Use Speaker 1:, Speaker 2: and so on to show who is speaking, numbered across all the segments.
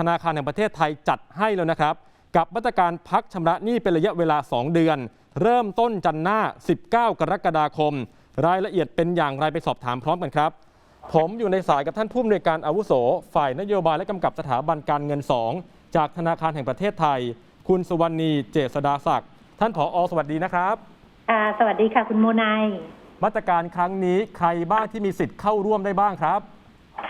Speaker 1: ธนาคารแห่งประเทศไทยจัดให้แล้วนะครับ กับมาตรการพักชำระหนี้เป็นระยะเวลา 2 เดือน เริ่มต้นจันทร์หน้า 19 กรกฎาคม รายละเอียดเป็นอย่างไรไปสอบถามพร้อมกันครับ ผมอยู่ในสายกับท่านผู้อำนวยการอาวุโส ฝ่ายนโยบายและกำกับสถาบันการเงิน 2 จากธนาคารแห่งประเทศไทย คุณสุวรรณีเจษดาศักดิ์ท่านผออสวัสดีนะครับ
Speaker 2: อ่าสวัสดีค่ะคุณโมนาย
Speaker 1: มาตรการครั้งนี้ใครบ้างที่มีสิทธิ์เข้าร่วมได้บ้างครับ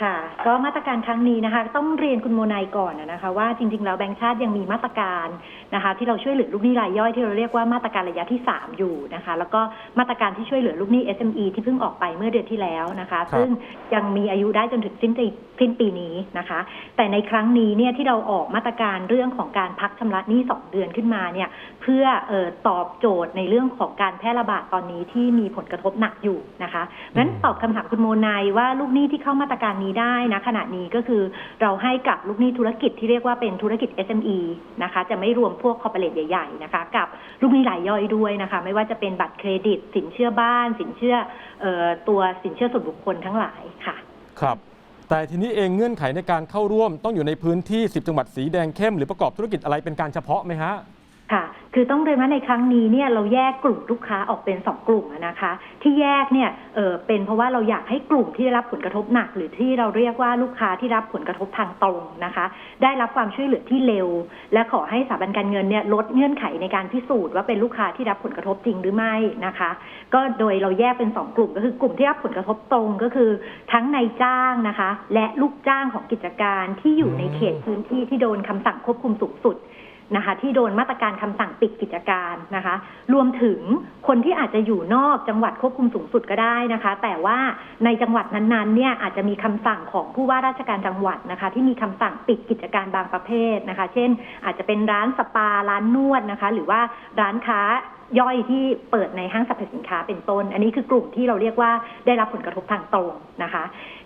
Speaker 2: ค่ะ ก็มาตรการครั้งนี้นะคะ ต้องเรียนคุณโมนายก่อนนะคะ ว่าจริง ๆ แล้วแบงค์ชาติยังมีมาตรการนะคะ ที่เราช่วยเหลือลูกหนี้รายย่อยที่เราเรียกว่ามาตรการระยะที่ 3 อยู่นะคะ แล้วก็มาตรการที่ช่วยเหลือลูกหนี้ SME ที่เพิ่งออกไปเมื่อเดือนที่แล้วนะคะ
Speaker 1: ครับ
Speaker 2: ซึ่งยังมีอายุได้จนถึงสิ้นปีสิ้นปีนี้นะคะ แต่ในครั้งนี้เนี่ยที่เราออกมาตรการเรื่องของการพักชำระหนี้ 2 เดือนขึ้นมาเนี่ยเพื่อเออตอบโจทย์ในเรื่องของการแพร่ระบาดตอนนี้ที่มีผลกระทบหนักอยู่นะคะงั้นตอบคำถามคุณโมนายว่าลูกหนี้ที่เข้ามาตรการนี้ได้นะขณะนี้ก็คือเราให้กับลูกหนี้ธุรกิจที่เรียกว่าเป็นธุรกิจ SME นะคะ จะไม่รวมพวกคอร์เปอเรทใหญ่ๆนะคะ กับลูกหนี้รายย่อยด้วยนะคะ ไม่ว่าจะเป็นบัตรเครดิต สินเชื่อบ้าน สินเชื่อออตัวสินเชื่อส่วนบุคคลทั้งหลายค่ะ
Speaker 1: ครับแต่ทีนี้เองเงื่อนไขในการเข้าร่วมต้องอยู่ในพื้นที่ 10 จังหวัดสีแดงเข้มหรือประกอบธุรกิจอะไรเป็นการเฉพาะไหมฮะ
Speaker 2: ค่ะ คือต้องเรียนว่าในครั้งนี้เนี่ยเราแยกกลุ่มลูกค้าออกเป็นสองกลุ่มนะคะ ที่แยกเนี่ยเออเป็นเพราะว่าเราอยากให้กลุ่มที่ได้รับผลกระทบหนัก หรือที่เราเรียกว่าลูกค้าที่รับผลกระทบทางตรงนะคะ ได้รับความช่วยเหลือที่เร็ว และขอให้สถาบันการเงินเนี่ยลดเงื่อนไขในการพิสูจน์ว่าเป็นลูกค้าที่รับผลกระทบจริงหรือไม่นะคะ ก็โดยเราแยกเป็นสองกลุ่มก็คือกลุ่มที่รับผลกระทบตรงก็คือ ทั้งนายจ้างนะคะ และลูกจ้างของกิจการที่อยู่ในเขตพื้นที่ที่โดนคำสั่งควบคุมสูงสุด นะคะที่โดนมาตรการคำสั่งปิดกิจการนะคะ รวมถึงคนที่อาจจะอยู่นอกจังหวัดควบคุมสูงสุดก็ได้นะคะ แต่ว่าในจังหวัดนั้นๆเนี่ยอาจจะมีคำสั่งของผู้ว่าราชการจังหวัดนะคะ ที่มีคำสั่งปิดกิจการบางประเภทนะคะ เช่น อาจจะเป็นร้านสปาร้านนวดนะคะ หรือว่าร้านค้าย่อยที่เปิดในห้างสรรพสินค้าเป็นต้น อันนี้คือกลุ่มที่เราเรียกว่าได้รับผลกระทบทางตรงนะคะ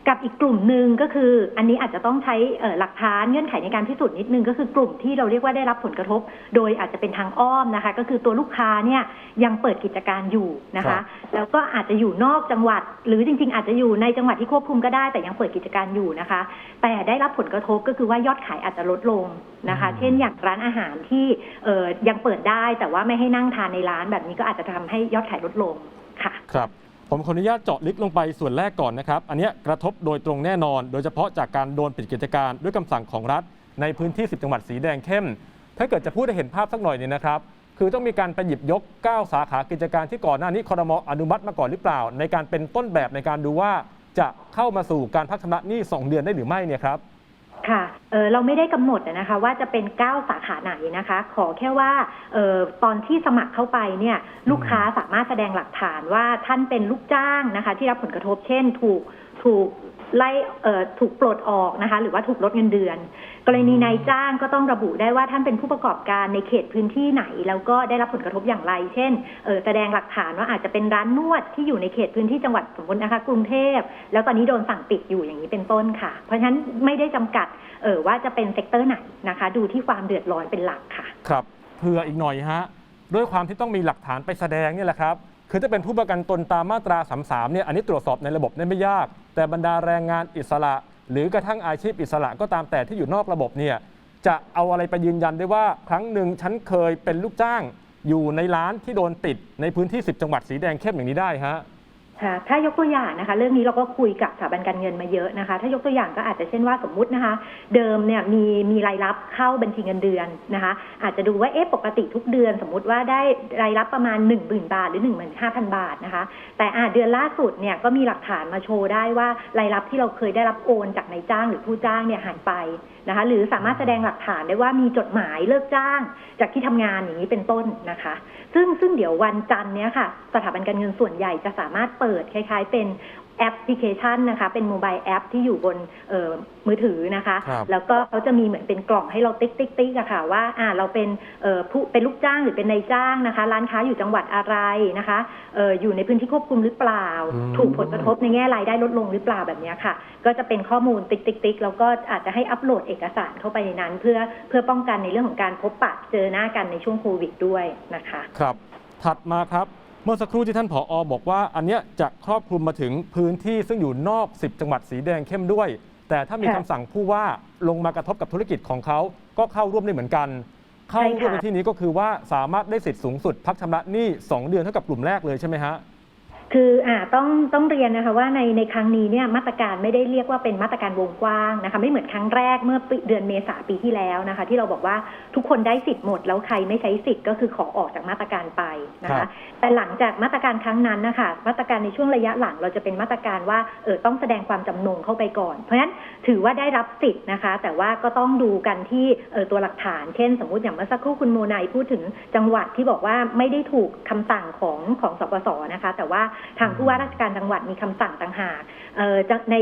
Speaker 2: กับอีกกลุ่มหนึ่งก็คือ อันนี้อาจจะต้องใช้เอ่อหลักฐานเงื่อนไขในการพิสูจน์นิดนึงก็คือกลุ่มที่เราเรียกว่าได้รับผลกระทบ โดยอาจจะเป็นทางอ้อมนะคะ ก็คือตัวลูกค้าเนี่ยยังเปิดกิจการอยู่นะ
Speaker 1: ครั
Speaker 2: คะ
Speaker 1: บ
Speaker 2: แล้วก็อาจจะอยู่นอกจังหวัด หรือจริง ๆ อาจจะอยู่ในจังหวัดที่ควบคุมก็ได้แต่ยังเปิดกิจการอยู่นะคะ แต่ได้รับผลกระทบก็คือว่ายอดขายอาจจะลดลงนะคะ เช่นอย่างร้านอาหารที่เอ่อยังเปิดได้ แต่ว่าไม่ให้นั่งทานในร้านแบบนี้ก็อาจจะทำให้ยอดขายลดลงค่ะ
Speaker 1: ครับ ผมขออนุญาตเจาะลึกลงไปส่วนแรกก่อนนะครับ อันนี้กระทบโดยตรงแน่นอน โดยเฉพาะจากการโดนปิดกิจการด้วยคำสั่งของรัฐ ในพื้นที่ 10 จังหวัดสีแดงเข้ม ถ้าเกิดจะพูดให้เห็นภาพสักหน่อยเนี่ยนะครับ คือต้องมีการไปหยิบยก 9 สาขากิจการที่ก่อนหน้านี้คอรมออนุมัติมาก่อนหรือเปล่า ในการเป็นต้นแบบในการดูว่าจะเข้ามาสู่การพักชำระหนี้ 2 เดือนได้หรือไม่เนี่ยครับ
Speaker 2: ค่ะเออเราไม่ได้กำหนดนะคะ ว่าจะเป็น 9 สาขาไหนนะคะ ขอแค่ว่าเออตอนที่สมัครเข้าไปเนี่ยลูกค้าสามารถแสดงหลักฐานว่าท่านเป็นลูกจ้างนะคะ ที่รับผลกระทบเช่น ถูกถูก ไล่เอ่อถูกปลดออกนะคะ หรือว่าถูกลดเงินเดือน กรณีนายจ้างก็ต้องระบุได้ว่าท่านเป็นผู้ประกอบการในเขตพื้นที่ไหน แล้วก็ได้รับผลกระทบอย่างไร เช่นเออแสดงหลักฐานว่าอาจจะเป็นร้านนวดที่อยู่ในเขตพื้นที่จังหวัดสมมตินะคะกรุงเทพ แล้วตอนนี้โดนสั่งปิดอยู่อย่างนี้เป็นต้นค่ะ เพราะฉะนั้นไม่ได้จำกัดเออว่าจะเป็นเซกเตอร์ไหนนะคะ ดูที่ความเดือดร้อนเป็นหลักค่ะ
Speaker 1: ครับเผื่ออีกหน่อยฮะด้วยความที่ต้องมีหลักฐานไปแสดงนี่แหละครับ คือจะเป็นผู้ประกันตนตามมาตรา 33 เนี่ย อันนี้ตรวจสอบในระบบได้ไม่ยาก แต่บรรดาแรงงานอิสระ หรือกระทั่งอาชีพอิสระก็ตามแต่ที่อยู่นอกระบบเนี่ย จะเอาอะไรไปยืนยันได้ว่าครั้งหนึ่งฉันเคยเป็นลูกจ้างอยู่ในร้านที่โดนติดในพื้นที่ 10 จังหวัดสีแดงเข้มอย่างนี้ได้ฮะ
Speaker 2: ค่ะถ้ายกตัวอย่างนะคะ เรื่องนี้เราก็คุยกับสถาบันการเงินมาเยอะนะคะ ถ้ายกตัวอย่างก็อาจจะเช่นว่าสมมุตินะคะ เดิมเนี่ยมีมีรายรับเข้าบัญชีเงินเดือนนะคะ อาจจะดูว่าเอ๊ะปกติทุกเดือน สมมุติว่าได้รายรับประมาณ 1 0,000บาทหรือ 15,000 บาทนะคะ แต่อาเดือนล่าสุดเนี่ยก็มีหลักฐานมาโชว์ได้ว่ารายรับที่เราเคยได้รับโอนจากนายจ้างหรือผู้จ้างเนี่ยหายไปนะคะ หรือสามารถแสดงหลักฐานได้ว่ามีจดหมายเลิกจ้าง จากที่ทำงานอย่างนี้เป็นต้นนะคะ ซึ่งซึ่งเดี๋ยววันจันทร์เนี้ยค่ะ สถาบันการเงินส่วนใหญ่จะสามารถเปิดคล้าย ๆ เป็น แอปพลิเคชันนะคะ เป็นโมบายแอปที่อยู่บนเอ่อมือถือนะคะ
Speaker 1: ครับ
Speaker 2: แล้วก็เขาจะมีเหมือนเป็นกล่องให้เราติ๊กติ๊กติ๊กอะค่ะว่าอ่าเราเป็นเอ่อผู้เป็นลูกจ้างหรือเป็นนายจ้างนะคะ ร้านค้าอยู่จังหวัดอะไรนะคะเอ่ออยู่ในพื้นที่ควบคุมหรือเปล่า
Speaker 1: อืม
Speaker 2: ถูกผลกระทบในแง่รายได้ลดลงหรือเปล่าแบบเนี้ยค่ะ ก็จะเป็นข้อมูลติ๊กติ๊กติ๊กแล้วก็อาจจะให้อัปโหลดเอกสารเข้าไปในนั้น เพื่อเพื่อป้องกันในเรื่องของการพบปะเจอหน้ากันในช่วงโควิดด้วยนะคะ
Speaker 1: ครับ ถัดมาครับเมื่อสักครู่ที่ท่านผออบอกว่า อันเนี้ยจะครอบคลุมมาถึงพื้นที่ซึ่งอยู่นอก 10 จังหวัดสีแดงเข้มด้วย แต่ถ้ามี
Speaker 2: ค่ะ
Speaker 1: คำสั่งผู้ว่าลงมากระทบกับธุรกิจของเขาก็เข้าร่วมได้เหมือนกัน เข้าร่วมในที่นี้ก็คือว่าสามารถได้สิทธิ์สูงสุดพักชำระหนี้ 2 เดือนเท่ากับกลุ่มแรกเลยใช่ไหมฮะ
Speaker 2: คืออ่าต้องต้องเรียนนะคะว่าในในครั้งนี้เนี่ยมาตรการไม่ได้เรียกว่าเป็นมาตรการวงกว้างนะคะไม่เหมือนครั้งแรกเมื่อปีเดือนเมษาปีที่แล้วนะคะ ที่เราบอกว่าทุกคนได้สิทธิ์หมด แล้วใครไม่ใช้สิทธิ์ก็คือขอออกจากมาตรการไปนะ
Speaker 1: ครั
Speaker 2: คะ
Speaker 1: บ
Speaker 2: แต่หลังจากมาตรการครั้งนั้นนะคะมาตรการในช่วงระยะหลังเราจะเป็นมาตรการว่าเออต้องแสดงความจำนงเข้าไปก่อน เพราะฉะนั้นถือว่าได้รับสิทธิ์นะคะ แต่ว่าก็ต้องดูกันที่เออตัวหลักฐาน เช่น สมมุติอย่างเมื่อสักครู่คุณโมนายพูดถึงจังหวัดที่บอกว่าไม่ได้ถูกคำสั่งของของสปสนะคะ แต่ว่าทางผู้ว่าราชการจังหวัดมีคำสั่งต่างหากเออจะใน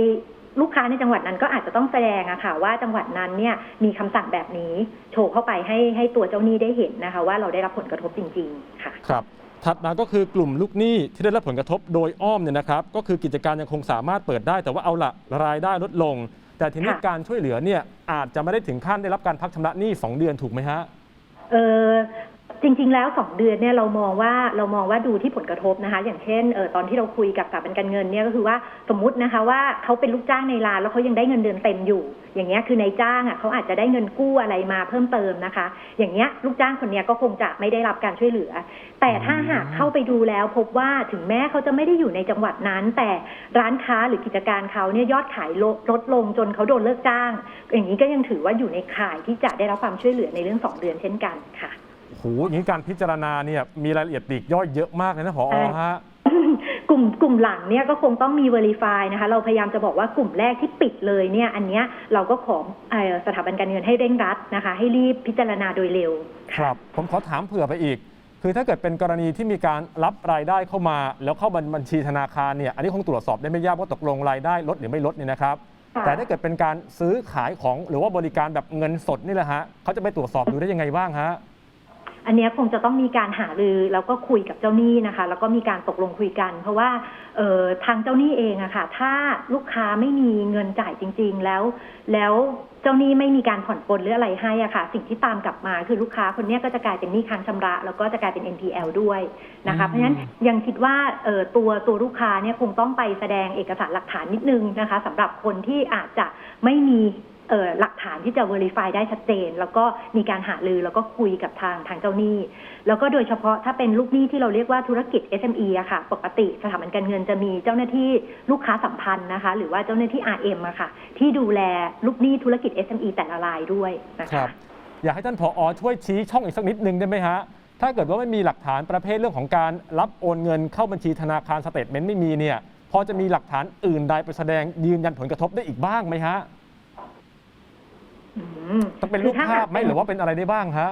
Speaker 2: ลูกค้าในจังหวัดนั้นก็อาจจะต้องแสดงอะค่ะว่าจังหวัดนั้นเนี่ยมีคำสั่งแบบนี้ โชว์เข้าไปให้ให้ตัวเจ้าหนี้ได้เห็นนะคะ ว่าเราได้รับผลกระทบจริง ๆ ค่ะ
Speaker 1: ครับ ถัดมาก็คือกลุ่มลูกหนี้ที่ได้รับผลกระทบโดยอ้อมเนี่ยนะครับ ก็คือกิจการยังคงสามารถเปิดได้ แต่ว่าเอาละรายได้ลดลง แต่ทีนี้
Speaker 2: ค่ะ
Speaker 1: การช่วยเหลือเนี่ยอาจจะไม่ได้ถึงขั้นได้รับการพักชำระหนี้2เดือนถูกไหมฮะ
Speaker 2: เออ จริง ๆ แล้วสองเดือนเนี่ยเรามองว่าเรามองว่าดูที่ผลกระทบนะคะ อย่างเช่นเออตอนที่เราคุยกับสถาบันการเงินเนี่ยก็คือว่าสมมตินะคะว่าเขาเป็นลูกจ้างในร้านแล้วเขายังได้เงินเดือนเต็มอยู่ อย่างเงี้ยคือนายจ้างอะเขาอาจจะได้เงินกู้อะไรมาเพิ่มเติมนะคะ อย่างเงี้ยลูกจ้างคนเนี้ยก็คงจะไม่ได้รับการช่วยเหลือ แต่ถ้าหากเข้าไปดูแล้วพบว่าถึงแม้เขาจะไม่ได้อยู่ในจังหวัดนั้น แต่ร้านค้าหรือกิจการเขาเนี่ยยอดขายลดลดลงจนเขาโดนเลิกจ้าง อย่างนี้ก็ยังถือว่าอยู่ในข่ายที่จะได้รับความช่วยเหลือในเรื่องสองเดือนเช่นกันค่ะ
Speaker 1: อ้โหอย่างนี้การพิจารณาเนี่ยมีรายละเอียดปลีกย่อยเยอะมากเลยนะผอ
Speaker 2: ใช่
Speaker 1: ฮะ
Speaker 2: กลุ่มกลุ่มหลังเนี่ยก็คงต้องมี Verify นะคะ เราพยายามจะบอกว่ากลุ่มแรกที่ปิดเลยเนี่ยอันเนี้ยเราก็ขอเอ่อสถาบันการเงินให้เร่งรัดนะคะ ให้รีบพิจารณาโดยเร็ว
Speaker 1: ครับ ผมขอถามเผื่อไปอีก คือถ้าเกิดเป็นกรณีที่มีการรับรายได้เข้ามา แล้วเข้าบัญชีธนาคารเนี่ยอันนี้คงตรวจสอบได้ไม่ยากว่าตกลงรายได้ลดหรือไม่ลดเนี่ยนะครับ
Speaker 2: ค่ะ
Speaker 1: แต่ถ้าเกิดเป็นการซื้อขายของหรือว่าบริการแบบเงินสดนี่แหละฮะเขาจะไปตรวจสอบดูได้ยังไงบ้างฮะ
Speaker 2: อันเนี้ยคงจะต้องมีการหารือแล้วก็คุยกับเจ้าหนี้นะคะ แล้วก็มีการตกลงคุยกัน เพราะว่าเอ่อทางเจ้าหนี้เองอะค่ะ ถ้าลูกค้าไม่มีเงินจ่ายจริง ๆ แล้ว แล้วเจ้าหนี้ไม่มีการผ่อนปลนหรืออะไรให้อะค่ะ สิ่งที่ตามกลับมาคือลูกค้าคนเนี้ยก็จะกลายเป็นหนี้ค้างชำระ แล้วก็จะกลายเป็น NPL ด้วยนะคะ
Speaker 1: อืม
Speaker 2: เพราะฉะนั้นยังคิดว่าเอ่อตัวตัวลูกค้าเนี่ยคงต้องไปแสดงเอกสารหลักฐานนิดนึงนะคะสำหรับคนที่อาจจะไม่มีเอ่อ หลักฐานที่จะ verify ได้ชัดเจน แล้วก็มีการหารือแล้วก็คุยกับทางทางเจ้าหนี้ แล้วก็โดยเฉพาะถ้าเป็นลูกหนี้ที่เราเรียกว่าธุรกิจ SME อะค่ะ ปกติสถาบันการเงินจะมีเจ้าหน้าที่ลูกค้าสัมพันธ์นะคะ หรือว่าเจ้าหน้าที่ RM อะค่ะ ที่ดูแลลูกหนี้ธุรกิจ SME แต่ละรายด้วยนะ
Speaker 1: ครั
Speaker 2: คะ
Speaker 1: บ อยากให้ท่านผอช่วยชี้ช่องอีกสักนิดนึงได้ไหมฮะ ถ้าเกิดว่าไม่มีหลักฐานประเภทเรื่องของการรับโอนเงินเข้าบัญชีธนาคารสเตทเมนต์ไม่มีเนี่ย พอจะมีหลักฐานอื่นใดไปแสดงยืนยันผลกระทบได้อีกบ้างไหมฮะ
Speaker 2: อืม
Speaker 1: ต้องเป็นรูป
Speaker 2: คือถ้
Speaker 1: ภาพไหมหรือว่าเป็นอะไรได้บ้างฮะ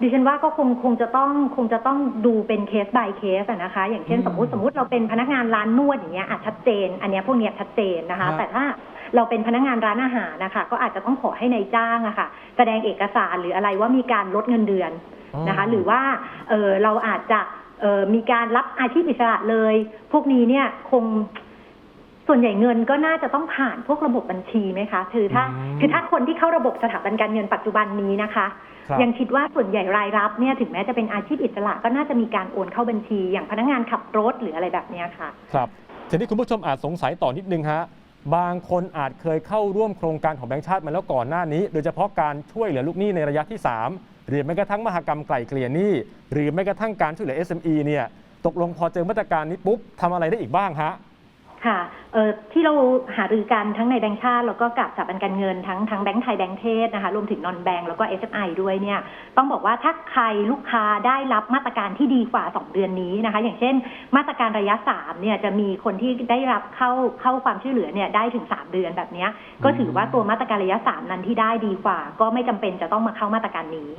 Speaker 2: ดิฉันว่าก็คงคงจะต้องคงจะต้องดูเป็นเคส by เคสอะนะคะ อย่างเช่น
Speaker 1: อืม
Speaker 2: สมมติสมมติเราเป็นพนักงานร้านนวดอย่างเงี้ยอาจชัดเจน อันเนี้ยพวกเนี้ยชัดเจนนะคะ
Speaker 1: ฮะ
Speaker 2: แต่ถ้าเราเป็นพนักงานร้านอาหารนะคะ ก็อาจจะต้องขอให้ในายจ้างอะค่ะ แสดงเอกสารหรืออะไรว่ามีการลดเงินเดือน นะคะหรือว่าเออเราอาจจะเออมีการรับอาชีพอิสระเลย พวกนี้เนี่ยคง ส่วนใหญ่เงินก็น่าจะต้องผ่านพวกระบบบัญชีไหมคะคือถ้า
Speaker 1: อืม
Speaker 2: คือถ้าคนที่เข้าระบบสถาบันการเงินปัจจุบันนี้นะคะ
Speaker 1: ครับ
Speaker 2: ยังคิดว่าส่วนใหญ่รายรับเนี่ยถึงแม้จะเป็นอาชีพอิสระก็น่าจะมีการโอนเข้าบัญชี อย่างพนักงานขับรถหรืออะไรแบบเนี้ยค่ะ
Speaker 1: ครับทีนี้คุณผู้ชมอาจสงสัยต่อนิดนึงฮะบางคนอาจเคยเข้าร่วมโครงการของแบงค์ชาติมาแล้วก่อนหน้านี้ โดยเฉพาะการช่วยเหลือลูกหนี้ในระยะที่ 3 หรือแม้กระทั่งมหกรรมไกล่เกลี่ยหนี้ หรือแม้กระทั่งการช่วยเหลือ SME เนี่ยตกลงพอเจอมาตรการนี้ปุ๊บทำอะไรได้อีกบ้างฮะ
Speaker 2: ค่ะเอ่อที่เราหารือกันทั้งในแบงก์ชาติแล้วก็กับสถาบันการเงินทั้งทั้งแบงก์ไทยแบงก์เทศนะคะรวมถึงนอนแบงก์แล้วก็ SMI ด้วยเนี่ยต้องบอกว่าถ้าใครลูกค้าได้รับมาตรการที่ดีกว่า 2 เดือนนี้นะคะ อย่างเช่น มาตรการระยะ3เนี่ยจะมีคนที่ได้รับเข้าเข้าความช่วยเหลือเนี่ยได้ถึง 3 เดือนแบบนี้ก็ถือว่าตัวมาตรการระยะ 3 นั้นที่ได้ดีกว่า ก็ไม่จำเป็นจะต้องมาเข้ามาตรการนี้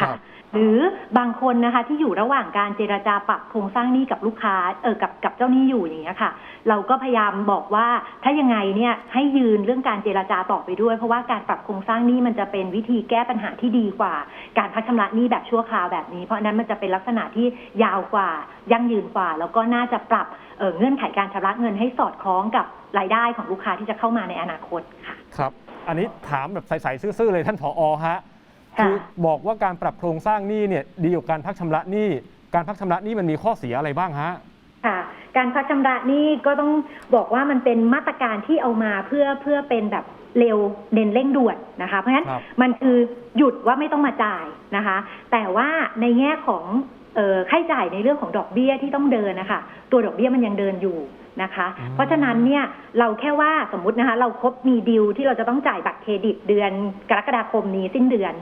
Speaker 1: ครั
Speaker 2: ค่ะ
Speaker 1: บ
Speaker 2: หรือบางคนนะคะที่อยู่ระหว่างการเจราจาปรับโครงสร้างหนี้กับลูกค้าเออกับกับเจ้าหนี้อยู่อย่างเงี้ยค่ะ เราก็พยายามบอกว่าถ้ายังไงเนี่ยให้ยืนเรื่องการเจราจาต่อไปด้วย เพราะว่าการปรับโครงสร้างหนี้มันจะเป็นวิธีแก้ปัญหาที่ดีกว่า การพักชำระหนี้แบบชั่วคราวแบบนี้ เพราะอันนั้นมันจะเป็นลักษณะที่ยาวกว่ายั่งยืนกว่า แล้วก็น่าจะปรับเอ่อเงื่อนไขการชำระเงินให้สอดคล้องกับรายได้ของลูกค้าที่จะเข้ามาในอนาคตค่ะ
Speaker 1: ครับ อันนี้ถามแบบใสๆซื่อๆเลยท่านผอฮะ
Speaker 2: ค่ะ
Speaker 1: คือบอกว่าการปรับโครงสร้างหนี้เนี่ยดีกว่าการพักชำระหนี้ การพักชำระหนี้มันมีข้อเสียอะไรบ้างฮะ
Speaker 2: ค่ะการพักชำระหนี้ก็ต้องบอกว่ามันเป็นมาตรการที่เอามาเพื่อเพื่อเป็นแบบเร็วเน้นเร่งด่วนนะคะ เพราะฉะนั้น
Speaker 1: ครับ
Speaker 2: มันคือหยุดว่าไม่ต้องมาจ่ายนะคะ แต่ว่าในแง่ของเอ่อค่าใช้จ่ายในเรื่องของดอกเบี้ยที่ต้องเดินนะคะตัวดอกเบี้ยมันยังเดินอยู่ นะคะ
Speaker 1: อืม
Speaker 2: เพราะฉะนั้นเนี่ยเราแค่ว่าสมมุตินะคะ เราครบมีดีลที่เราจะต้องจ่ายบัตรเครดิตเดือนกรกฎาคมนี้สิ้นเดือน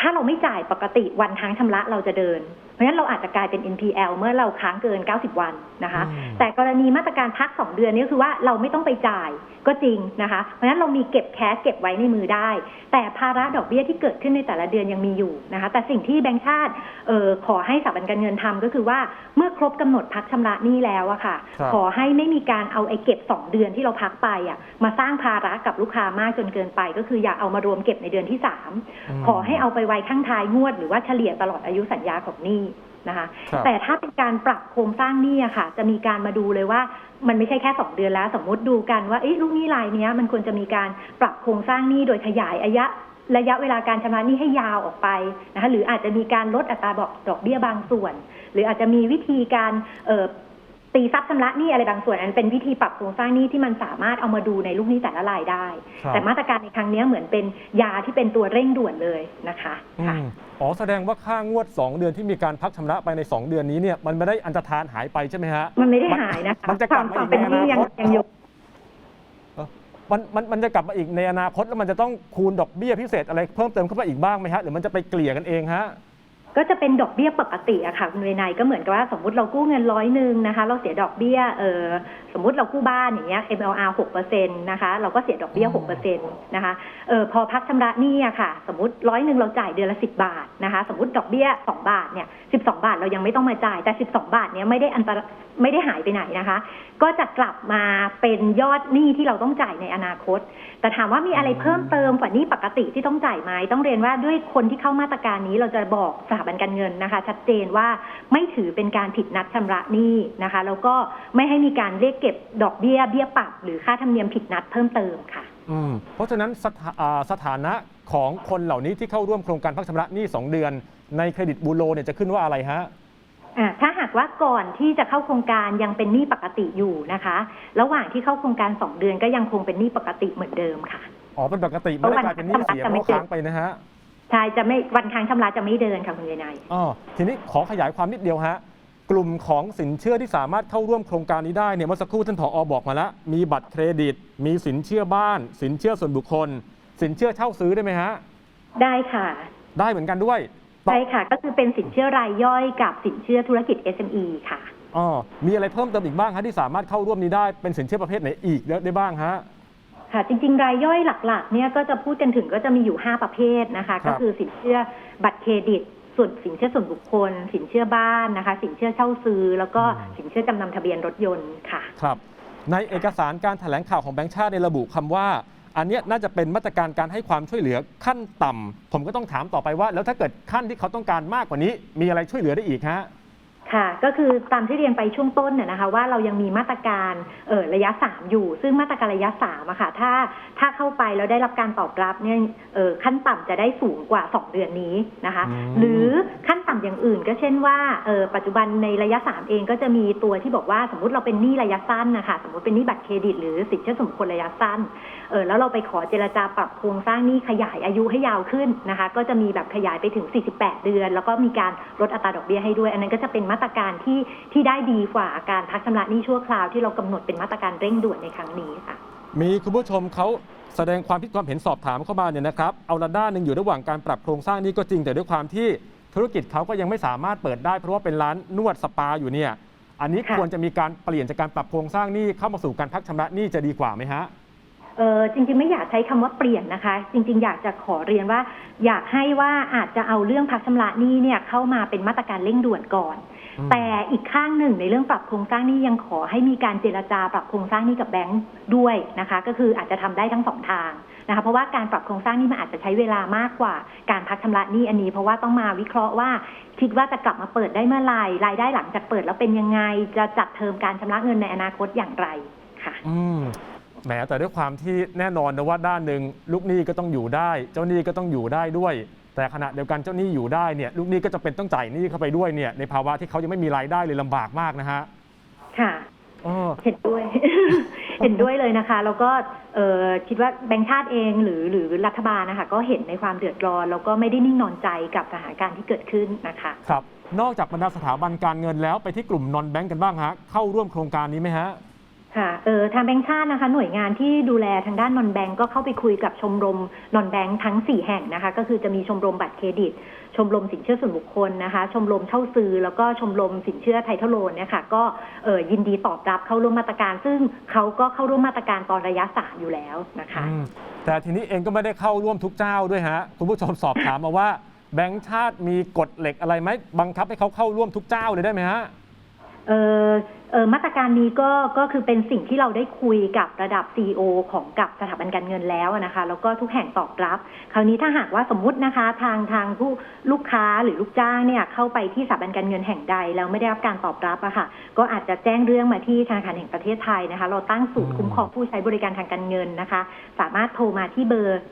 Speaker 2: ถ้าเราไม่จ่ายปกติวันค้างชำระเราจะเดินเพราะฉะนั้นเราอาจจะกลายเป็น NPL เมื่อเราค้างเกิน 90 วันนะคะ
Speaker 1: อืม
Speaker 2: แต่กรณีมาตรการพัก 2 เดือนนี้ก็คือว่าเราไม่ต้องไปจ่ายก็จริงนะคะ เพราะฉะนั้นเรามีเก็บแคสเก็บไว้ในมือได้ แต่ภาระดอกเบี้ยที่เกิดขึ้นในแต่ละเดือนยังมีอยู่นะคะ แต่สิ่งที่แบงก์ชาติเออขอให้สถาบันการเงินทำก็คือว่าเมื่อครบกำหนดพักชำระหนี้แล้วอะค่ะ
Speaker 1: ครับ
Speaker 2: ขอให้ไม่มีการเอาไอ้เก็บ 2 เดือนที่เราพักไปอะมาสร้างภาระกับลูกค้ามากจนเกินไป ก็คืออย่าเอามารวมเก็บในเดือนที่สาม
Speaker 1: ม
Speaker 2: ขอให้เอาไปไว้ข้างท้ายงวดหรือว่าเฉลี่ยตลอดอายุสัญญาของหนี้ นะคะ
Speaker 1: ครับ
Speaker 2: แต่ถ้าเป็นการปรับโครงสร้างหนี้อะค่ะ จะมีการมาดูเลยว่ามันไม่ใช่แค่สองเดือนแล้ว สมมุติดูกันว่าเอ๊ะลูกหนี้รายเนี้ยมันควรจะมีการปรับโครงสร้างหนี้โดยขยายระยะ ระยะเวลาการชำระหนี้ให้ยาวออกไปนะคะหรืออาจจะมีการลดอัตราดอกดอกเบี้ยบางส่วน หรืออาจจะมีวิธีการเอ่อ ตีทรัพย์ชำระหนี้อะไรบางส่วนอันเป็นวิธีปรับโครงสร้างหนี้ที่มันสามารถเอามาดูในลูกหนี้แต่ละรายได้
Speaker 1: ครับ
Speaker 2: แต่มาตรการในครั้งเนี้ยเหมือนเป็นยาที่เป็นตัวเร่งด่วนเลยนะคะ
Speaker 1: อื
Speaker 2: ค่ะ
Speaker 1: มอ๋อแสดงว่าค่างวด 2 เดือนที่มีการพักชำระไปใน 2 เดือนนี้เนี่ยมันไม่ได้อันตรธานหายไปใช่ไหมฮะ
Speaker 2: มันไม่ได้หายนะคะ
Speaker 1: มันจะกลับมา
Speaker 2: คว
Speaker 1: อีก
Speaker 2: เป็น
Speaker 1: ใน
Speaker 2: หนี้
Speaker 1: อ
Speaker 2: ยั
Speaker 1: นาคต
Speaker 2: ยังอยู่
Speaker 1: มันมันมันจะกลับมาอีกในอนาคตแล้วมันจะต้องคูณดอกเบี้ยพิเศษอะไรเพิ่มเติมเข้ามาอีกบ้างไหมฮะหรือมันจะไปเกลี่ยกันเองฮะ
Speaker 2: ก็จะเป็นดอกเบี้ยปกติอะค่ะคุณเวนายก็เหมือนกับว่าสมมติเรากู้เงินร้อยหนึ่งนะคะ เราเสียดอกเบี้ยเออ มมุติเรากู้บ้านอย่างเงี้ย MLR หกเปอร์เซ็นต์นะคะ เราก็เสียดอกเบี้ย
Speaker 1: อื
Speaker 2: ห
Speaker 1: ม
Speaker 2: กเปอร์เซ็นต์นะคะ เออพอพักชำระหนี้อะค่ะ สมมติร้อยหนึ่งเราจ่ายเดือนละสิบบาทนะคะ สมมติดอกเบี้ยสองบาทเนี่ยสิบสองบาทเรายังไม่ต้องมาจ่าย แต่สิบสองบาทเนี้ยไม่ได้อันตรไม่ได้หายไปไหนนะคะ ก็จะกลับมาเป็นยอดหนี้ที่เราต้องจ่ายในอนาคต แต่ถามว่ามีอะไรเพิ่มเติมกว่าหนี้ปกติที่ต้องจ่ายไหมต้องเรียนว่าด้วยคนที่เข้ามาตรการนี้เราจะบอกสถาบันการเงินนะคะ ชัดเจนว่าไม่ถือเป็นการผิดนัดชำระหนี้นะคะ แล้วก็ไม่ให้มีการเรียกเก็บดอกเบี้ยเบี้ยปรับ หรือค่าธรรมเนียมผิดนัดเพิ่มเติมค่ะ
Speaker 1: อืมเพราะฉะนั้นสถาอ่าสถานะของคนเหล่านี้ที่เข้าร่วมโครงการพักชำระหนี้2เดือน ในเครดิตบูโรเนี่ยจะขึ้นว่าอะไรฮะ
Speaker 2: อ่าถ้าหากว่าก่อนที่จะเข้าโครงการยังเป็นหนี้ปกติอยู่นะคะ ระหว่างที่เข้าโครงการ 2 เดือนก็ยังคงเป็นหนี้ปกติเหมือนเดิมค่ะ
Speaker 1: อ๋อเป็นปกติไม่ได้กลายเป็นหนี้เสียเพราะว่าค้างไปนะฮะ
Speaker 2: ใช่จะไม่วันค้างชำระจะไม่เดินค่ะคุณเวนาย
Speaker 1: อ๋อทีนี้ขอขยายความนิดเดียวฮะ กลุ่มของสินเชื่อที่สามารถเข้าร่วมโครงการนี้ได้เนี่ยเมื่อสักครู่ท่านผอบอกมาแล้ว มีบัตรเครดิต มีสินเชื่อบ้าน สินเชื่อส่วนบุคคล สินเชื่อเช่าซื้อได้ไหมฮะ
Speaker 2: ได้ค่ะ
Speaker 1: ได้เหมือนกันด้วยต่อ
Speaker 2: ใช่ค่ะ ก็คือเป็นสินเชื่อรายย่อยกับสินเชื่อธุรกิจ SME ค่ะ
Speaker 1: อ๋อมีอะไรเพิ่มเติมอีกบ้างฮะที่สามารถเข้าร่วมนี้ได้เป็นสินเชื่อประเภทไหนอีกได้บ้างฮะ
Speaker 2: ค่ะจริง ๆ รายย่อยหลักๆเนี่ยก็จะพูดกันถึงก็จะมีอยู่ 5 ประเภทนะคะ
Speaker 1: ครับ
Speaker 2: ก็คือสินเชื่อบัตรเครดิต ส่วนสินเชื่อส่วนบุคคล สินเชื่อบ้านนะคะ สินเชื่อเช่าซื้อ แล้วก็สินเชื่อจำนำทะเบียนรถยนต์ค่ะ
Speaker 1: ครับ ในเอกสารการแถลงข่าวของแบงค์ชาติในยระบุคำว่า อันเนี้ยน่าจะเป็นมาตรการการให้ความช่วยเหลือขั้นต่ำผมก็ต้องถามต่อไปว่า แล้วถ้าเกิดขั้นที่เขาต้องการมากกว่านี้ มีอะไรช่วยเหลือได้อีกฮะ
Speaker 2: ค่ะก็คือตามที่เรียนไปช่วงต้นน่ะนะคะว่าเรายังมีมาตรการเออระยะสามอยู่ ซึ่งมาตรการระยะสามอะค่ะถ้าถ้าเข้าไปแล้วได้รับการตอบรับเนี่ยเออขั้นต่ำจะได้สูงกว่า 2 เดือนนี้นะคะ
Speaker 1: อืม
Speaker 2: หรือขั้นต่ำอย่างอื่น ก็เช่นว่าเออปัจจุบันในระยะสามเองก็จะมีตัวที่บอกว่าสมมติเราเป็นหนี้ระยะสั้นนะคะสมมติเป็นหนี้บัตรเครดิต หรือสินเชื่อส่วนบุคคลระยะสั้นเออแล้วเราไปขอเจรจาปรับโครงสร้างหนี้ขยายอายุให้ยาวขึ้นนะคะ ก็จะมีแบบขยายไปถึง 48 เดือน แล้วก็มีการลดอัตราดอกเบี้ยให้ด้วย อันนั้นก็จะเป็นมาตรการที่ที่ได้ดีกว่าการพักชำระหนี้ชั่วคราวที่เรากำหนดเป็นมาตรการเร่งด่วนในครั้งนี้ค่ะ
Speaker 1: มีคุณผู้ชมเขาแสดงความคิดความเห็นสอบถามเข้ามาเนี่ยนะครับเอาละด้านหนึ่งอยู่ระหว่างการปรับโครงสร้างนี้ก็จริงแต่ด้วยความที่ธุรกิจเขาก็ยังไม่สามารถเปิดได้ เพราะว่าเป็นร้านนวดสปาอยู่เนี่ย อันนี้
Speaker 2: ค่ะ
Speaker 1: ควรจะมีการเปลี่ยนจากการปรับโครงสร้างหนี้เข้ามาสู่การพักชำระหนี้จะดีกว่าไหมฮะ
Speaker 2: เออจริงๆไม่อยากใช้คำว่าเปลี่ยนนะคะ จริง ๆ อยากจะขอเรียนว่า อยากให้ว่าอาจจะเอาเรื่องพักชำระหนี้เนี่ยเข้ามาเป็นมาตรการเร่งด่วนก่อน
Speaker 1: อืม
Speaker 2: แต่อีกข้างหนึ่งในเรื่องปรับโครงสร้างหนี้ยังขอให้มีการเจรจาปรับโครงสร้างหนี้กับแบงค์ด้วยนะคะ ก็คืออาจจะทำได้ทั้งสองทางนะคะเพราะว่าการปรับโครงสร้างหนี้มันอาจจะใช้เวลามากกว่าการพักชำระหนี้อันนี้ เพราะว่าต้องมาวิเคราะห์ว่า คิดว่าจะกลับมาเปิดได้เมื่อไหร่รายได้หลังจากเปิดแล้วเป็นยังไง จะจัดเทอมการชำระเงินในอนาคตอย่างไรค่ะ
Speaker 1: อืมแหมแต่ด้วยความที่แน่นอนนะว่าด้านหนึ่งลูกหนี้ก็ต้องอยู่ได้ เจ้าหนี้ก็ต้องอยู่ได้ด้วย แต่ขณะเดียวกันเจ้าหนี้อยู่ได้เนี่ยลูกหนี้ก็จะเป็นต้องจ่ายหนี้เข้าไปด้วยเนี่ยในภาวะที่เขายังไม่มีรายได้เลยลำบากมากนะฮะ
Speaker 2: ค่ะ
Speaker 1: อ้อ
Speaker 2: เห็นด้วย เห็นด้วยเลยนะคะ แล้วก็เอ่อคิดว่าแบงค์ชาติเองหรือหรือรัฐบาลนะคะ ก็เห็นในความเดือดร้อน แล้วก็ไม่ได้นิ่งนอนใจกับสถานการณ์ที่เกิดขึ้นนะคะ
Speaker 1: ครับ นอกจากบรรดาสถาบันการเงินแล้วไปที่กลุ่มนอนแบงก์กันบ้างฮะเข้าร่วมโครงการนี้ไหมฮะ
Speaker 2: ค่ะเออทางแบงค์ชาตินะคะ หน่วยงานที่ดูแลทางด้านนอนแบงก์ก็เข้าไปคุยกับชมรมนอนแบงก์ทั้ง 4 แห่งนะคะ ก็คือจะมีชมรมบัตรเครดิต ชมรมสินเชื่อส่วนบุคคลนะคะ ชมรมเช่าซื้อ แล้วก็ชมรมสินเชื่อไทเทลโลนเนี่ยค่ะก็เออยินดีตอบรับเข้าร่วมมาตรการ ซึ่งเขาก็เข้าร่วมมาตรการตอนระยะสามอยู่แล้วนะคะ
Speaker 1: อืมแต่ทีนี้เองก็ไม่ได้เข้าร่วมทุกเจ้าด้วยฮะ คุณผู้ชมสอบถามมาว่าแบงก์ชาติมีกฎเหล็กอะไรไหมบังคับให้เขาเข้าร่วมทุกเจ้าเลยได้ไหมฮะ
Speaker 2: เออเออ มาตรการนี้ก็ก็คือเป็นสิ่งที่เราได้คุยกับระดับ CEO ของกับสถาบันการเงินแล้วนะคะ แล้วก็ทุกแห่งตอบรับ คราวนี้ถ้าหากว่าสมมุตินะคะ ทางทางผู้ลูกค้าหรือลูกจ้างเนี่ยเข้าไปที่สถาบันการเงินแห่งใด แล้วไม่ได้รับการตอบรับอะค่ะ ก็อาจจะแจ้งเรื่องมาที่ธนาคารแห่งประเทศไทยนะคะ เราตั้งศูนย์คุ้มครองผู้ใช้บริการทางการเงินนะคะ สามารถโทรมาที่เบอร์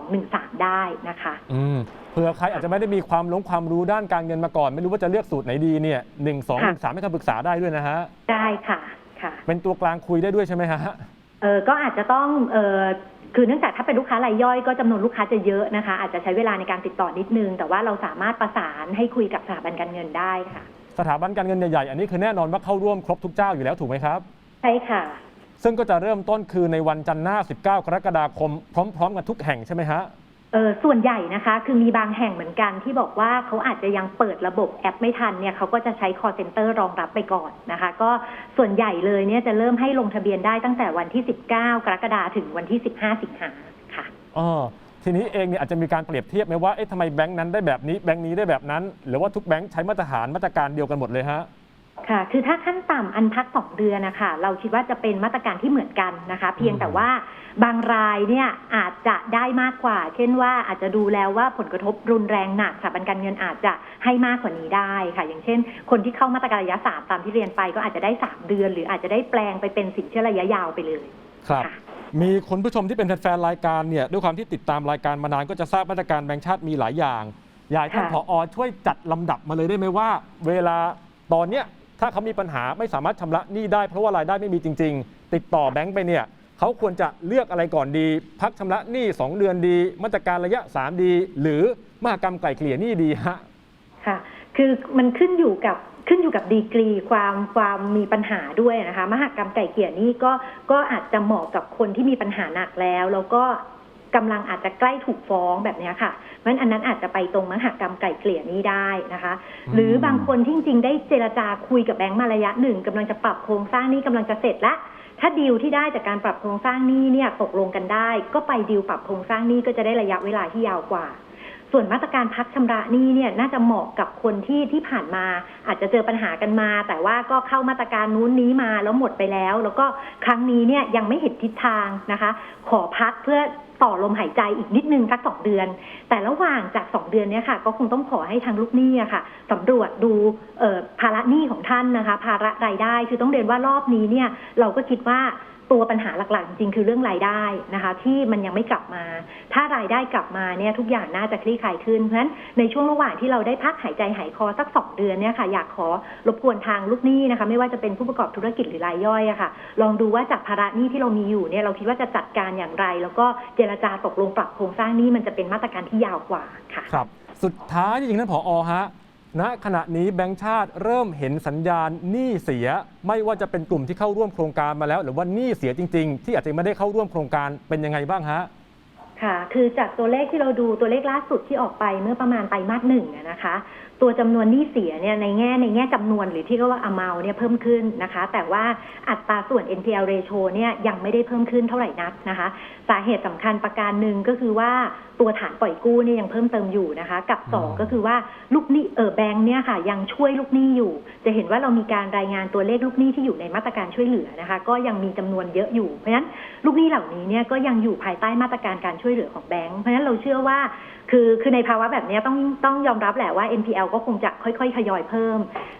Speaker 2: 1213 ได้นะคะ
Speaker 1: อืม ผื่อใครอาจจะไม่ได้มีความรู้ความรู้ด้านการเงินมาก่อน ไม่รู้ว่าจะเลือกสูตรไหนดีเนี่ยหนึ่งสองหนึ่งสามให้คำปรึกษาได้ด้วยนะฮะ
Speaker 2: ได้ค่ะค่ะ
Speaker 1: เป็นตัวกลางคุยได้ด้วยใช่ไหมฮะ
Speaker 2: เออก็อาจจะต้องเออคือเนื่องจากถ้าเป็นลูกค้ารายย่อยก็จำนวนลูกค้าจะเยอะนะคะ อาจจะใช้เวลาในการติดต่อนิดนึง แต่ว่าเราสามารถประสานให้คุยกับสถาบันการเงินได้ค่ะ
Speaker 1: สถาบันการเงินใหญ่ๆอันนี้คือแน่นอนว่าเข้าร่วมครบทุกเจ้าอยู่แล้วถูกไหมครับ
Speaker 2: ใช่ค่ะ
Speaker 1: ซึ่งก็จะเริ่มต้นคือในวันจันทร์หน้า 19 กรกฎาคม พร้อม ๆ กันทุกแห่งใช่ไหมฮะ
Speaker 2: เออส่วนใหญ่นะคะ คือมีบางแห่งเหมือนกันที่บอกว่าเขาอาจจะยังเปิดระบบแอปไม่ทันเนี่ยเขาก็จะใช้ call center รองรับไปก่อนนะคะ ก็ส่วนใหญ่เลยเนี่ยจะเริ่มให้ลงทะเบียนได้ตั้งแต่วันที่ 19 กรกฎาคมถึงวันที่ 15 สิงหาค่ะ
Speaker 1: อ๋อทีนี้เองเนี่ยอาจจะมีการเปรียบเทียบไหมว่าเอ๊ะทำไมแบงค์นั้นได้แบบนี้แบงค์นี้ได้แบบนั้น หรือว่าทุกแบงค์ใช้มาตรฐานมาตรการเดียวกันหมดเลยฮะ
Speaker 2: ค่ะ คือถ้าขั้นต่ำอันพักสองเดือนนะคะเราคิดว่าจะเป็นมาตรการที่เหมือนกันนะคะ เพียงแต่ว่า บางรายเนี่ยอาจจะได้มากกว่า เช่นว่าอาจจะดูแล้วว่าผลกระทบรุนแรงหนักสถาบันการเงินอาจจะให้มากกว่านี้ได้ค่ะ อย่างเช่น คนที่เข้ามาตรการระยะสามตามที่เรียนไปก็อาจจะได้สามเดือน หรืออาจจะได้แปลงไปเป็นสินเชื่อระยะยาวไปเลย
Speaker 1: ครับ
Speaker 2: ค่ะ
Speaker 1: มีคนผู้ชมที่เป็นแฟนๆรายการเนี่ยด้วยความที่ติดตามรายการมานานก็จะทราบมาตรการแบงค์ชาติมีหลายอย่าง อยากให้ท่าน
Speaker 2: ค่ะ
Speaker 1: ผอช่วยจัดลำดับมาเลยได้ไหมว่า เวลาตอนเนี้ยถ้าเขามีปัญหาไม่สามารถชำระหนี้ได้เพราะว่ารายได้ไม่มีจริง ๆ ติดต่อแบงค์ไปเนี่ย เขาควรจะเลือกอะไรก่อนดี พักชำระหนี้ 2 เดือนดี มาตรการระยะ 3 ดี หรือมหากรรมไกล่เกลี่ยหนี้ดีฮะ
Speaker 2: ค่ะ คือมันขึ้นอยู่กับขึ้นอยู่กับดีกรีความความมีปัญหาด้วยนะคะ มหากรรมไก่เกลี่ยนี่ก็ก็อาจจะเหมาะกับคนที่มีปัญหาหนักแล้ว แล้วก็ กำลังอาจจะใกล้ถูกฟ้องแบบเนี้ยค่ะเพราะฉะนั้นอันนั้นอาจจะไปตรงมหากรรมไก่เกลี่ยนี้ได้นะคะ
Speaker 1: อืม
Speaker 2: หรือบางคนที่จริงๆได้เจรจาคุยกับแบงก์มาระยะหนึ่งกำลังจะปรับโครงสร้างหนี้กำลังจะเสร็จแล้วถ้าดีลที่ได้จากการปรับโครงสร้างหนี้เนี่ยตกลงกันได้ ก็ไปดีลปรับโครงสร้างหนี้ก็จะได้ระยะเวลาที่ยาวกว่า ส่วนมาตรการพักชำระหนี้เนี่ยน่าจะเหมาะกับคนที่ที่ผ่านมา อาจจะเจอปัญหากันมา แต่ว่าก็เข้ามาตรการนู้นนี้มาแล้วหมดไปแล้ว แล้วก็ครั้งนี้เนี่ยยังไม่เห็นทิศทางนะคะ ขอพักเพื่อต่อลมหายใจอีกนิดนึงสักสองเดือน แต่ระหว่างจากสองเดือนเนี่ยค่ะ ก็คงต้องขอให้ทางลูกหนี้อะค่ะสำรวจดูเอ่อภาระหนี้ของท่านนะคะ ภาระรายได้คือต้องเรียนว่ารอบนี้เนี่ยเราก็คิดว่า ตัวปัญหาหลักๆ จริงๆคือเรื่องรายได้นะคะ ที่มันยังไม่กลับมา ถ้ารายได้กลับมาเนี่ยทุกอย่างน่าจะคลี่คลายขึ้น เพราะฉะนั้นในช่วงระหว่างที่เราได้พักหายใจหายคอสักสองเดือนเนี่ยค่ะอยากขอรบกวนทางลูกหนี้นะคะ ไม่ว่าจะเป็นผู้ประกอบธุรกิจหรือรายย่อยอะค่ะ ลองดูว่าจากภาระหนี้ที่เรามีอยู่เนี่ยเราคิดว่าจะจัดการอย่างไร แล้วก็เจรจาตกลงปรับโครงสร้างหนี้มันจะเป็นมาตรการที่ยาวกว่าค่ะ
Speaker 1: ครับ สุดท้ายจริงๆนั้นผอฮะ ณขณะนี้แบงก์ชาติเริ่มเห็นสัญญาณหนี้เสีย ไม่ว่าจะเป็นกลุ่มที่เข้าร่วมโครงการมาแล้ว หรือว่าหนี้เสียจริง ๆ ที่อาจจะไม่ได้เข้าร่วมโครงการเป็นยังไงบ้างฮะ
Speaker 2: ค่ะ คือจากตัวเลขที่เราดูตัวเลขล่าสุดที่ออกไปเมื่อประมาณไตรมาสหนึ่งนะคะ ตัวจำนวนหนี้เสียเนี่ยในแง่ในแง่จำนวนหรือที่เรียกว่า amount เนี่ยเพิ่มขึ้นนะคะ แต่ว่าอัตราส่วน NPL ratio เนี่ยยังไม่ได้เพิ่มขึ้นเท่าไหร่นักนะคะ สาเหตุสำคัญประการหนึ่งก็คือว่าตัวฐานปล่อยกู้เนี่ยยังเพิ่มเติมอยู่นะคะ กับสอง
Speaker 1: อืม
Speaker 2: ก็คือว่าลูกหนี้เออแบงค์เนี่ยค่ะยังช่วยลูกหนี้อยู่ จะเห็นว่าเรามีการรายงานตัวเลขลูกหนี้ที่อยู่ในมาตรการช่วยเหลือนะคะ ก็ยังมีจำนวนเยอะอยู่เพราะฉะนั้นลูกหนี้เหล่านี้เนี่ยก็ยังอยู่ภายใต้มาตรการการช่วยเหลือของแบงค์เพราะฉะนั้นเราเชื่อว่า คือคือในภาวะแบบนี้ต้องต้องยอมรับแหละว่า NPL ก็คงจะค่อยๆทยอยเพิ่ม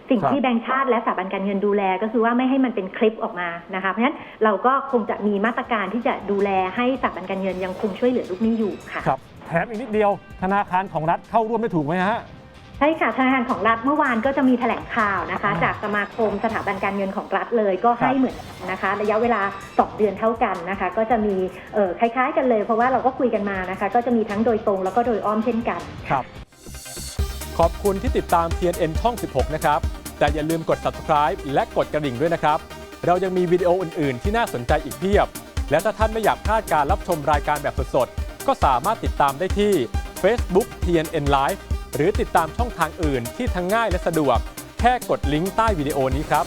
Speaker 2: สิ่ง
Speaker 1: ครับ
Speaker 2: ที่แบงก์ชาติและสถาบันการเงินดูแล ก็คือว่าไม่ให้มันเป็นคลิปออกมานะคะเพราะฉะนั้นเราก็คงจะมีมาตรการที่จะดูแลให้สถาบันการเงินยังคงช่วยเหลือลูกหนี้อยู่ค่ะ
Speaker 1: ครับแถมอีกนิดเดียวธนาคารของรัฐเข้าร่วมได้ถูกไหมฮะ
Speaker 2: ใช่ค่ะธนาคารของรัฐเมื่อวานก็จะมีแถลงข่าวนะคะ
Speaker 1: อ่า
Speaker 2: จากสมาคมสถาบันการเงินของรัฐเลยก็ให้
Speaker 1: ครับ
Speaker 2: เหมือนกันนะคะ ระยะเวลา 2 เดือนเท่ากันนะคะ ก็จะมีเอ่อคล้ายๆ กันเลย เพราะว่าเราก็คุยกันมานะคะ ก็จะมีทั้งโดยตรงแล้วก็โดยอ้อมเช่นกัน
Speaker 1: ครับ ขอบคุณที่ติดตาม TNN ช่อง 16 นะครับ แต่อย่าลืมกด subscribe และกดกระดิ่งด้วยนะครับ เรายังมีวิดีโออื่นๆ ที่น่าสนใจอีกเพียบ และถ้าท่านไม่อยากพลาดการรับชมรายการแบบสดๆก็สามารถติดตามได้ที่ Facebook TNN Live หรือติดตามช่องทางอื่นที่ทั้งง่ายและสะดวก แค่กดลิงก์ใต้วิดีโอนี้ครับ